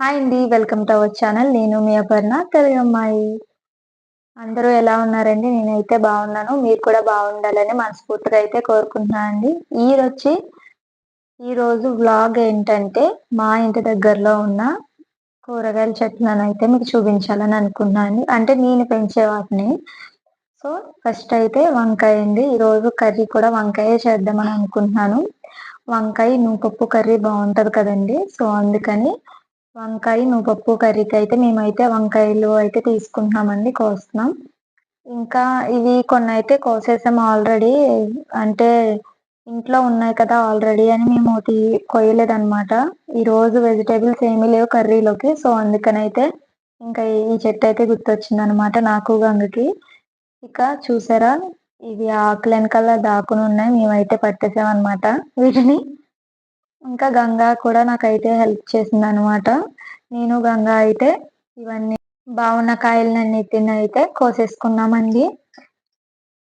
Hi అండి welcome to our channel నేను మీ అపర్ణ తెలుగు అమ్మాయి అందరూ ఎలా ఉన్నారండి? నేనైతే బాగున్నాను. మీరు కూడా బాగుండాలని మనస్ఫూర్తిగా అయితే కోరుకుంటున్నాను అండి. ఈరొచ్చి ఈరోజు వ్లాగ్ ఏంటంటే మా ఇంటి దగ్గరలో ఉన్న కూరగాయల చెట్లను అయితే మీకు చూపించాలని అనుకున్నాను అంటే నేను పెంచే వాటిని. సో ఫస్ట్ అయితే వంకాయ అండి. ఈరోజు కర్రీ కూడా వంకాయ చేద్దామని అనుకుంటున్నాను. వంకాయ నూపప్పు కర్రీ బాగుంటుంది కదండి. సో అందుకని వంకాయ నువ్వుపప్పు కర్రీకి అయితే మేమైతే వంకాయలు అయితే తీసుకుంటున్నామండి కోస్తున్నాం. ఇంకా ఇవి కొన్ని అయితే కోసేసాం ఆల్రెడీ. అంటే ఇంట్లో ఉన్నాయి కదా ఆల్రెడీ అని మేము తీ కొయ్యలేదన్నమాట. ఈరోజు వెజిటేబుల్స్ ఏమీ లేవు కర్రీలోకి సో అందుకని అయితే ఇంకా ఈ చెట్టు అయితే గుర్తొచ్చింది అనమాట నాకు గంగకి ఇక చూసారా? ఇవి ఆకులు వెనకాల దాకుని ఉన్నాయి మేమైతే పట్టేసాం అనమాట వీటిని. ఇంకా గంగా కూడా నాకైతే హెల్ప్ చేసింది అనమాట నేను గంగా అయితే ఇవన్నీ బాగున్న కాయలన్నిటిని అయితే కోసేసుకున్నామండి.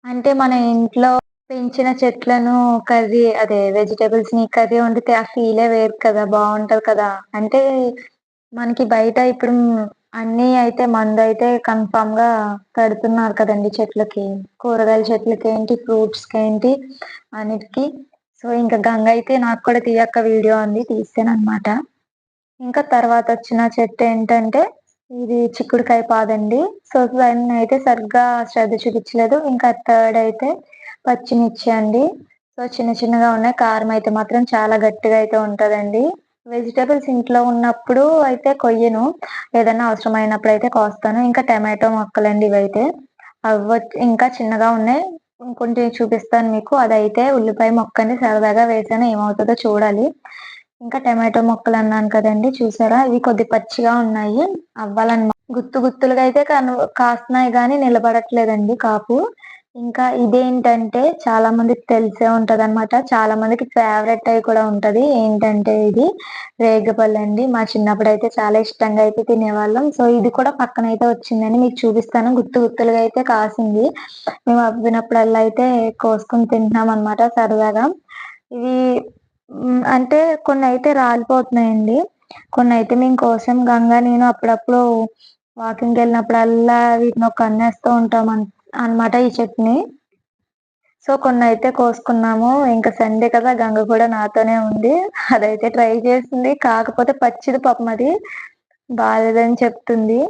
అంటే మన ఇంట్లో పెంచిన చెట్లను కర్రీ అదే వెజిటేబుల్స్ని కర్రీ వండితే ఆ ఫీలే వేరు కదా బాగుంటది కదా. అంటే మనకి బయట ఇప్పుడు అన్నీ అయితే మందు అయితే కన్ఫామ్గా పెడుతున్నారు కదండి చెట్లకి. కూరగాయల చెట్లకి ఏంటి ఫ్రూట్స్కి ఏంటి అన్నిటికి. సో ఇంకా గంగ అయితే నాకు కూడా తీయక్క వీడియో అంది తీసాను అనమాట ఇంకా తర్వాత వచ్చిన చెట్టు ఏంటంటే ఇది చిక్కుడుకాయ పాదండి. సో దాన్ని అయితే సరిగ్గా శ్రద్ధ చూపించలేదు. ఇంకా థర్డ్ అయితే పచ్చిమిర్చి అండి. సో చిన్న చిన్నగా ఉన్నాయి కారం అయితే మాత్రం చాలా గట్టిగా అయితే ఉంటుందండి. వెజిటేబుల్స్ ఇంట్లో ఉన్నప్పుడు అయితే కొయ్యను. ఏదైనా అవసరమైనప్పుడు అయితే కోస్తాను. ఇంకా టమాటో మొక్కలండి ఇవైతే. అవి ఇంకా చిన్నగా ఉన్నాయి. ఇంకొంటి చూపిస్తాను మీకు. అదైతే ఉల్లిపాయ మొక్కని సరదాగా వేసాను ఏమవుతుందో చూడాలి. ఇంకా టమాటో మొక్కలు అన్నాను కదండి చూసారా? ఇవి కొద్ది పచ్చిగా ఉన్నాయి. అవ్వాలన్నమాట. గుత్తు గుత్తులుగా అయితే కాస్తున్నాయి కానీ నిలబడట్లేదండి కాపు. ఇంకా ఇదేంటంటే చాలా మందికి తెలిసే ఉంటది అనమాట చాలా మందికి ఫేవరెట్ అయి కూడా ఉంటది. ఏంటంటే ఇది రేగపల్లి అండి. మా చిన్నప్పుడు అయితే చాలా ఇష్టంగా అయితే తినేవాళ్ళం. సో ఇది కూడా పక్కన అయితే వచ్చిందని మీకు చూపిస్తాను. గుత్తు గుత్తులుగా అయితే కాసింది. మేము అవ్వినప్పుడల్లా అయితే కోసుకుని తింటున్నాం అనమాట సరదాగా. ఇవి అంటే కొన్ని అయితే రాలిపోతున్నాయండి. కొన్ని అయితే మేము కోసం గంగా నేను అప్పుడప్పుడు వాకింగ్ వెళ్ళినప్పుడల్లా వీటిని ఒక అన్నేస్తూ ఉంటాం అనమాట ఈ చట్నీ. సో కొన్ని అయితే కోసుకున్నాము. ఇంకా సండే కదా గంగ కూడా నాతోనే ఉంది. అదైతే ట్రై చేసింది కాకపోతే పచ్చిది పాపం అది బాగాలేదని చెప్తుంది.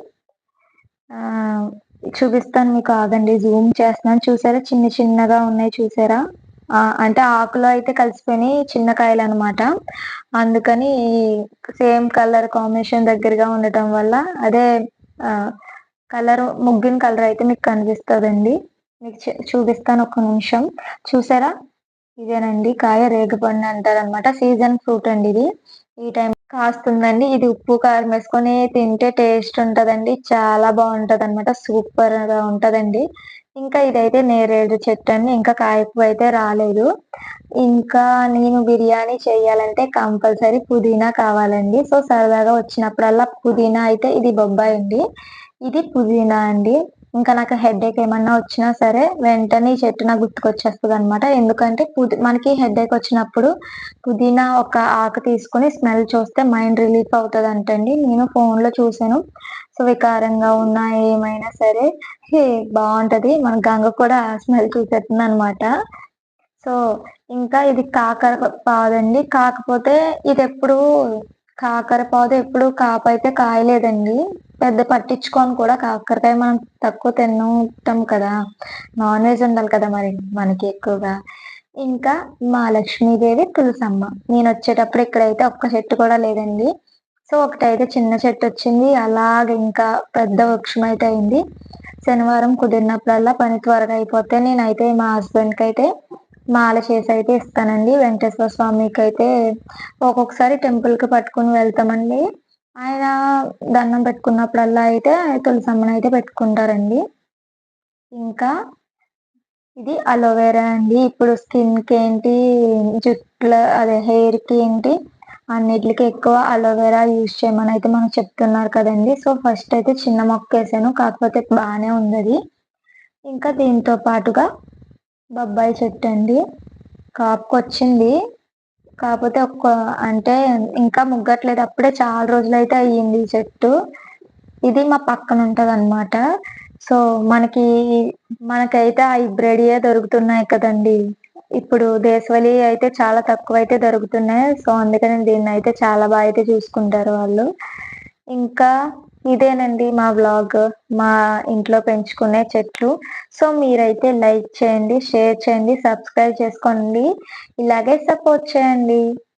చూపిస్తాను మీకు ఆగండి. జూమ్ చేస్తున్నాను. చూసారా? చిన్న చిన్నగా ఉన్నాయి చూసారా? అంటే ఆకులో అయితే కలిసిపోయినాయి చిన్న కాయలు అనమాట అందుకని సేమ్ కలర్ కాంబినేషన్ దగ్గరగా ఉండటం వల్ల అదే కలర్ ముగ్గిన కలర్ అయితే మీకు కనిపిస్తుందండి. మీకు చూపిస్తాను ఒక నిమిషం. చూసారా? ఇదేనండి కాయ రేగుపండు అంటారు అనమాట సీజన్ ఫ్రూట్ అండి ఇది. ఈ టైం కాస్తుందండి. ఇది ఉప్పు కారం వేసుకొని తింటే టేస్ట్ ఉంటదండి. చాలా బాగుంటది అనమాట సూపర్గా ఉంటదండి. ఇంకా ఇదైతే నేరేడు చెట్టు అండి. ఇంకా కాయపు అయితే రాలేదు. ఇంకా నేను బిర్యానీ చేయాలంటే కంపల్సరీ పుదీనా కావాలండి. సో సరదాగా వచ్చినప్పుడల్లా పుదీనా అయితే ఇది బొబ్బాయి అండి. ఇది పుదీనా అండి. ఇంకా నాకు హెడేక్ ఏమన్నా వచ్చినా సరే వెంటనే ఈ చెట్టు నాకు గుర్తుకొచ్చేస్తుంది అనమాట ఎందుకంటే పుది మనకి హెడేక్ వచ్చినప్పుడు పుదీనా ఒక ఆకు తీసుకుని స్మెల్ చూస్తే మైండ్ రిలీఫ్ అవుతుంది అంటండి నేను ఫోన్లో చూసాను సో వికారంగా ఉన్నా ఏమైనా సరే బాగుంటది. మన గంగ కూడా స్మెల్ చూసేస్తుంది అనమాట సో ఇంకా ఇది కాకర పాదండి. కాకపోతే ఇది ఎప్పుడు కాకర పాదు ఎప్పుడు కాపు అయితే కాయలేదండి. పెద్ద పట్టించుకొని కూడా కాకరకాయ మనం తక్కువ తింటాం కదా. నాన్ వెజ్ ఉండాలి కదా మరి మనకి ఎక్కువగా. ఇంకా మా లక్ష్మీదేవి తులసమ్మ. నేను వచ్చేటప్పుడు ఇక్కడైతే ఒక్క చెట్టు కూడా లేదండి. సో ఒకటైతే చిన్న చెట్టు వచ్చింది. అలాగ ఇంకా పెద్ద వృక్షం అయితే అయింది. శనివారం కుదిరినప్పుడల్లా పని త్వరగా అయిపోతే నేనైతే మా హస్బెండ్కి అయితే మాల చేసి అయితే ఇస్తానండి. వెంకటేశ్వర స్వామికి అయితే ఒక్కొక్కసారి టెంపుల్కి పట్టుకుని వెళ్తామండి. ఆయన దండం పెట్టుకున్నప్పుడల్లా అయితే తులసమ్మని అయితే పెట్టుకుంటారండి. ఇంకా ఇది అలోవెరా అండి. ఇప్పుడు స్కిన్కి ఏంటి జుట్ల అదే హెయిర్కి ఏంటి అన్నిటికి ఎక్కువ అలోవెరా యూజ్ చేయమని అయితే మనకు చెప్తున్నారు కదండి. సో ఫస్ట్ అయితే చిన్న మొక్క వేసాను. కాకపోతే బాగానే ఉంది అది ఇంకా దీంతో పాటుగా బొబ్బాయి చెట్టు అండి. కాపుకొచ్చింది. కాకపోతే ఒక్క అంటే ఇంకా ముగ్గట్లేదు. అప్పుడే చాలా రోజులైతే అయ్యింది ఈ చెట్టు. ఇది మా పక్కన ఉంటది అనమాట సో మనకి మనకైతే హైబ్రిడియే దొరుకుతున్నాయి కదండి. ఇప్పుడు దేశవళి అయితే చాలా తక్కువ అయితే దొరుకుతున్నాయి. సో అందుకని దీన్ని అయితే చాలా బాగా అయితే చూసుకుంటారు వాళ్ళు. ఇంకా ఇదేనండి మా వ్లాగ్ మా ఇంట్లో పెంచుకునే చెట్లు. సో మీరైతే లైక్ చేయండి షేర్ చేయండి సబ్స్క్రైబ్ చేసుకోండి. ఇలాగే సపోర్ట్ చేయండి.